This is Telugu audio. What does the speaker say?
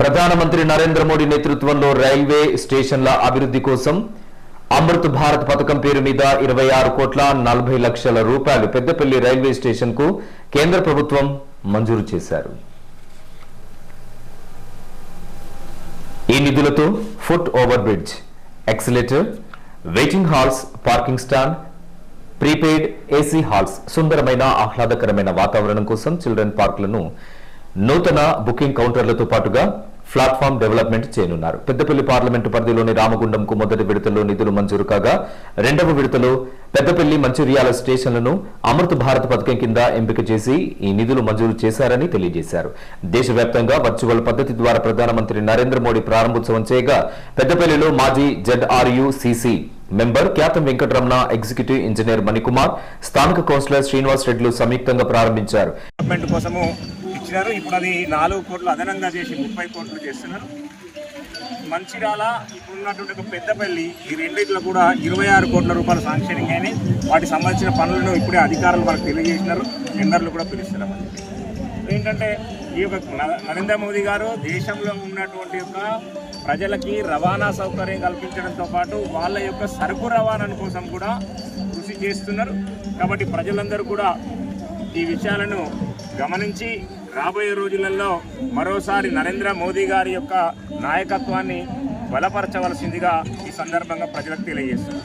ప్రధానమంత్రి నరేంద్ర మోడీ నేతృత్వంలో రైల్వే స్టేషన్ల అభివృద్ధి కోసం అమృత్ భారత్ పథకం పేరు మీద ఇరవై ఆరు కోట్ల నలభై లక్షల రూపాయలు పెద్దపల్లి రైల్వే స్టేషన్కు కేంద్ర ప్రభుత్వం మంజూరు చేశారు. ఈ నిధులతో foot over bridge escalator waiting halls parking stand prepaid AC halls సుందరమైన ఆహ్లాదకరమైన వాతావరణం కోసం చిల్డ్రన్ పార్కులను నూతన బుకింగ్ కౌంటర్లతో పాటుగా ప్లాట్ఫామ్ డెవలప్మెంట్ చేయనున్నారు. పెద్దపల్లి పార్లమెంటు పరిధిలోని రామగుండంకు మొదటి విడతలో నిధులు మంజూరు కాగా రెండవ విడతలో పెద్దపల్లి మంచిర్యాల స్టేషన్లను అమృత్ భారత్ పథకం కింద ఎంపిక చేసి ఈ నిధులు మంజూరు చేశారని తెలియజేశారు. దేశవ్యాప్తంగా వర్చువల్ పద్ధతి ద్వారా ప్రధానమంత్రి నరేంద్ర మోడీ ప్రారంభోత్సవం చేయగా పెద్దపల్లిలో మాజీ ZRUCC member Khyatham Venkataramana executive engineer Manikumar స్థానిక కౌన్సిలర్ శ్రీనివాస్ రెడ్డిలు సంయుక్తంగా ప్రారంభించారు. డెవలప్మెంట్ ఇప్పుడు అది నాలుగు కోట్లు అదనంగా చేసి ముప్పై కోట్లు చేస్తున్నారు. మంచిర్యాల ఇప్పుడున్నటువంటి ఒక పెద్దపల్లి ఈ రెండింటిలో కూడా ఇరవై ఆరు కోట్ల రూపాయల శాంక్షనింగ్ అయినాయి. వాటికి సంబంధించిన పనులను ఇప్పుడే అధికారులు మనకు తెలియజేసినారు. టెండర్లు కూడా పిలుస్తున్నామని చెప్పి. ఏంటంటే ఈ యొక్క నరేంద్ర మోదీ గారు దేశంలో ఉన్నటువంటి యొక్క ప్రజలకి రవాణా సౌకర్యం కల్పించడంతో పాటు వాళ్ళ యొక్క సరుకు రవాణా కోసం కూడా కృషి చేస్తున్నారు. కాబట్టి ప్రజలందరూ కూడా ఈ విషయాలను గమనించి రాబోయే రోజులలో మరోసారి నరేంద్ర మోదీ గారి యొక్క నాయకత్వాన్ని బలపరచవలసిందిగా ఈ సందర్భంగా ప్రజలకు తెలియజేస్తున్నారు